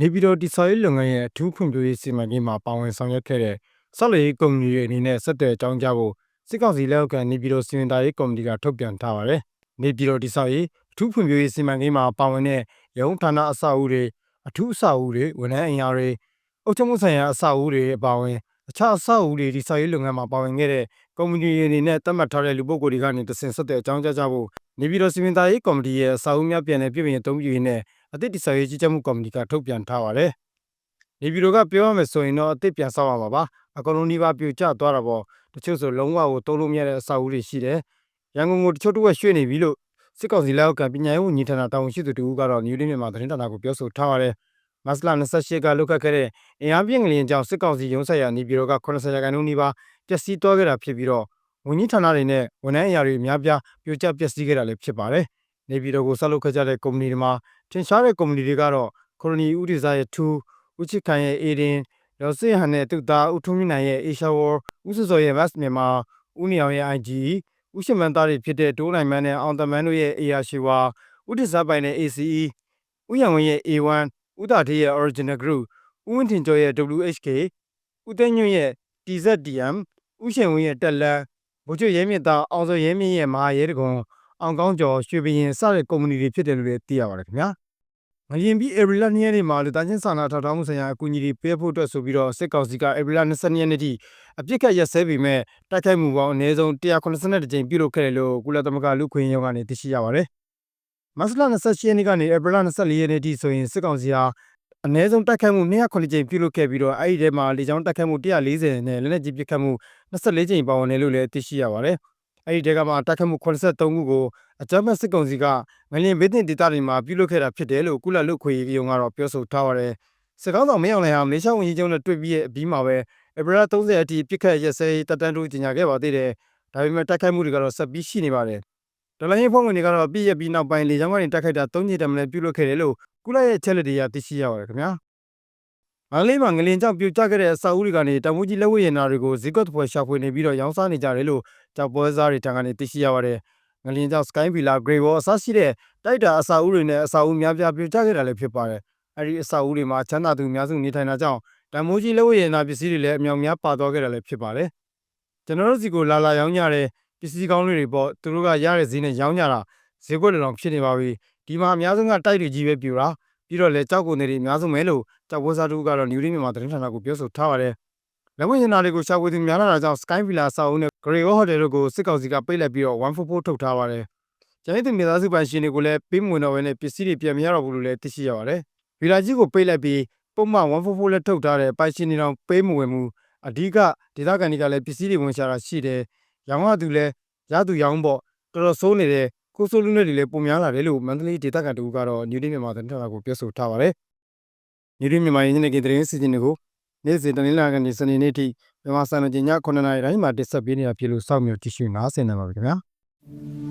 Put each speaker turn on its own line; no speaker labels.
နေပြည်တော်တည်ဆောက်ရေးလုပ်ငန်းရဲ့အထူးဖွံ့ဖြိုးရေးစီမံကိန်းမှာပါဝင်ဆောင်ရွက်ခဲ့တဲ့ဆောက်လုပ်ရေးကုမ္ပဏီတွေအနေနဲ့ဆက်သွယ်အကြောင်းကြားဖို့စစ်ကောင်စီလက်အောက်ခံနေပြည်တော်စီမံသားရေးကော်မတီကထုတ်ပြန်ထားပါတယ်။နေပြည်တော်တည်ဆောက်ရေးအထူးဖွံ့ဖြိုးရေးစီမံကိန်းမှာပါဝင်တဲ့ရုံးဌာနအဆောက်အဦတွေအထူးအဆောက်အဦတွေဝန်ထမ်းအင်အားတွေအုပ်ချုပ်မှုဆိုင်ရာအဆောက်အဦတွေအပါအဝင်အခြားအဆောက်အဦတွေတည်ဆောက်ရေးလုပ်ငန်းမှာပါဝင်ခဲ့တဲ့ကုမ္ပဏီတွေအနေနဲ့သတ်မှတ်ထားတဲ့လူပုဂ္ဂိုလ်တွေကနေတဆင့်ဆက်သွယ်အကြောင်းကြားကြဖို့နေပြည်တော်စီမံသားရေးကော်မတီရဲ့အဆောက်အဦများပြန်လည်ပြည်ပြင်အသုံးပြုရေးနဲ့ အသစ်တည်ဆောက်ရေးကြီးကြပ်မှုကော်မတီကထုတ်ပြန်ထားပါတယ်။နေပြည်တော်ကပြောရမယ်ဆိုရင်တော့အသစ်ပြန်ဆောက်ရမှာပါအကုန်လုံးဒီပါပြိုကျသွားတာပေါ့တချို့ဆိုလုံးဝကိုတုံးလို့မရတဲ့အဆောက်အဦတွေရှိတယ်ရန်ကုန်ကိုတချို့တစ်ဝက်ရွှေ့နေပြီလို့စစ်ကောင်စီလက်အောက်ကပညာရေးဝန်ကြီးဌာနတာဝန်ရှိသူတူကတော့뉴딜မြန်မာသတင်းဌာနကိုပြောဆိုထားပါတယ်မတ်လ28ကလုတ်ခတ်ခဲ့တဲ့အင်အားပြင်းကလေးကြောင့်စစ်ကောင်စီရုံးဆိုင်ရာနေပြည်တော်က80ရာခိုင်နှုန်းနီးပါးပျက်စီးသွားခဲ့တာဖြစ်ပြီးတော့ဝန်ကြီးဌာနတွေနဲ့ဝန်ထမ်းအရာတွေအများပြားပြိုကျပျက်စီးခဲ့တာလည်းဖြစ်ပါတယ် နေပြည်တော်ကိုဆောက်လုပ်ခဲ့ကြတဲ့ကုမ္ပဏီတွေမှာထင်ရှားတဲ့ကုမ္ပဏီတွေကတော့ခရိုနီဦးဒေဇာရဲ့2ဦးချစ်ခိုင်ရဲ့အေဒင်ဒေါ်စစ်ဟန်နဲ့သူ့သားဦးထွန်းမြင့်နိုင်ရဲ့ Asia War ဦးစောစောရဲ့ Max မြန်မာဦးနေအောင်ရဲ့ IGE ဦးရှင်မန်းသားတွေဖြစ်တဲ့တိုးနိုင်မန်းနဲ့အောင်တမန်းတို့ရဲ့ AR ရှိဝါဦးတစ္ဆပိုင်နဲ့ ACE ဦးရံဝင်းရဲ့ A1 ဦးတာထေးရဲ့ Original Group ဦးဝင်းထင်ကျော်ရဲ့ WHK ဦးသိန်းညွန့်ရဲ့ TZDM ဦးရှင်ဝင်းရဲ့တက်လန်းဗိုလ်ချုပ်ရဲမြင့်သားအောင်စောရဲမြင့်ရဲ့မဟာရဲတကွန် အောင်ကောင်းကျော်ရွှေဘရင်စတဲ့ကုမ္ပဏီတွေဖြစ်တယ်လို့လည်းသိရပါတယ်ခင်ဗျာငရင်ပြီးဧပြီလ2ရက်နေ့မှာလူသားချင်းစာနာထောက်ထားမှုဆိုင်ရာအကူအညီတွေပေးဖို့အတွက်ဆိုပြီးတော့စစ်ကောင်စီကဧပြီလ22ရက်နေ့ထိအပြစ်ခတ်ရက်စဲပေမဲ့တိုက်ခိုက်မှုပေါင်းအနည်းဆုံး182ကြိမ်ပြုလုပ်ခဲ့တယ်လို့ကုလသမဂ္ဂလူခွင့်ရုံးကနေသိရှိရပါတယ်မတ်လ28ရက်နေ့ကနေဧပြီလ24ရက်နေ့ထိဆိုရင်စစ်ကောင်စီဟာအနည်းဆုံးတိုက်ခိုက်မှု209ကြိမ်ပြုလုပ်ခဲ့ပြီးတော့အဲ့ဒီထဲမှာလေကြောင်းတိုက်ခိုက်မှု140နဲ့လက်နက်ကြီးပစ်ခတ်မှု24ကြိမ်ပါဝင်တယ်လို့လည်းသိရှိရပါတယ်။ အဲ့ဒီတဲကမှတိုက်ခတ်မှု83ခုကိုအကြမ်းဖက်စစ်ကောင်စီကငလျင်ဘေးတင်ဒေသတွေမှာပြုလုပ်ခဲ့တာဖြစ်တယ်လို့ကုလလူခွေရုံကတော့ပြောဆိုထားပါတယ်။စစ်ကောင်ဆောင်မင်းအောင်လှိုင်ဟာမလေးရှားဝန်ကြီးချုပ်နဲ့တွေ့ပြီးရဲ့အပြီးမှာပဲဧပြီလ30အထိပြစ်ခတ်ရက်စဲတပ်တန်းတို့ကြီးညာခဲ့ပါသေးတယ်။ဒါပေမဲ့တိုက်ခိုက်မှုတွေကတော့ဆက်ပြီးရှိနေပါတယ်။ဒလန်ရေးဖွဲ့ဝင်တွေကတော့ပြည့်ရပြီးနောက်ပိုင်းလေကြောင်းကနေတိုက်ခိုက်တာ၃ညတမလဲပြုလုပ်ခဲ့တယ်လို့ကုလရဲ့ချက်လက်တွေကသိရှိရပါတယ်ခင်ဗျာ။ မန္တလေးမှာငလင်ကြောင့်ပြိုကျခဲ့တဲ့အစာအုပ်တွေကနေတမူကြီးလက်ဝဲရင်နာတွေကိုဇီကွတ်ဖွဲ့ရှာဖွေနေပြီးတော့ရောင်းစားနေကြတယ်လို့ကြောက်ပွဲစားတွေထံကနေသိရှိရပါတယ်။ငလင်ကြောင့် Sky Villa, Grey Wall အစရှိတဲ့တိုက်တာအစာအုပ်တွေနဲ့အစာအုပ်များပြားပြိုကျခဲ့တာလည်းဖြစ်ပါတယ်။အဲဒီအစာအုပ်တွေမှာချမ်းသာသူအများစုနေထိုင်တာကြောင့်တမူကြီးလက်ဝဲရင်နာပစ္စည်းတွေလည်းအမြောက်များပါသွားခဲ့တာလည်းဖြစ်ပါတယ်။ကျွန်တော်တို့စီကိုလာလာရောင်းကြတဲ့ပစ္စည်းကောင်းတွေပေါ့သူတို့ကရတဲ့ဈေးနဲ့ရောင်းကြတာဈေးကွက်တွေတော့ဖြစ်နေပါပြီ။ဒီမှာအများဆုံးကတိုက်တွေကြီးပဲပြူတာ ပြီးတော့လည်းကြောက်ကုန်တွေအများဆုံးပဲလို့ကြောက်ပွဲစားတို့ကတော့ New Day မြန်မာသတင်းဌာနကိုပြောဆိုထားပါတယ်။လက်ဝဲရင်နာတွေကိုရှာဖွေသူများလာတာကြောင့် Sky Villa စာအုပ်နဲ့ Grey Wall Hotel တို့ကိုစစ်ကောင်စီကပိတ်လိုက်ပြီးတော့144ထုတ်ထားပါတယ်။ကျန်တဲ့သူမြေသားစုပိုင်ရှင်တွေကိုလည်းပေးမဝင်တော့ဘဲနဲ့ပစ္စည်းတွေပြန်မရတော့ဘူးလို့လည်းသိရှိရပါတယ်။ဗီလာကြီးကိုပိတ်လိုက်ပြီးပုံမှန်144လက်ထုတ်ထားတဲ့ပိုင်ရှင်တွေတော့ပေးမဝင်ဘူး။အဓိကဒေသခံတွေကလည်းပစ္စည်းတွေဝင်ရှာတာရှိတယ်။ရောင်းရသူလည်းရသူရောင်းပေါ့တော်တော်ဆိုးနေတယ် ကိုဆိုလူနဲ့တွေလည်းပုံများလာတယ်လို့မန္တလေးဒေသခံတူကတော့ New Day မြန်မာသတင်းဌာနကိုပြောဆိုထားပါတယ်။ New Day မြန်မာရင်းနှီးတဲ့သတင်းစီစဉ်တွေကိုနေ့စဉ်တနင်္လာကနေစနေနေ့ထိမြန်မာစံတော်ချိန်ည9:00နာရီတိုင်းမှာတင်ဆက်ပေးနေတာဖြစ်လို့စောင့်မျှော်ကြည့်ရှုနားဆင်နိုင်ပါပြီခင်ဗျာ။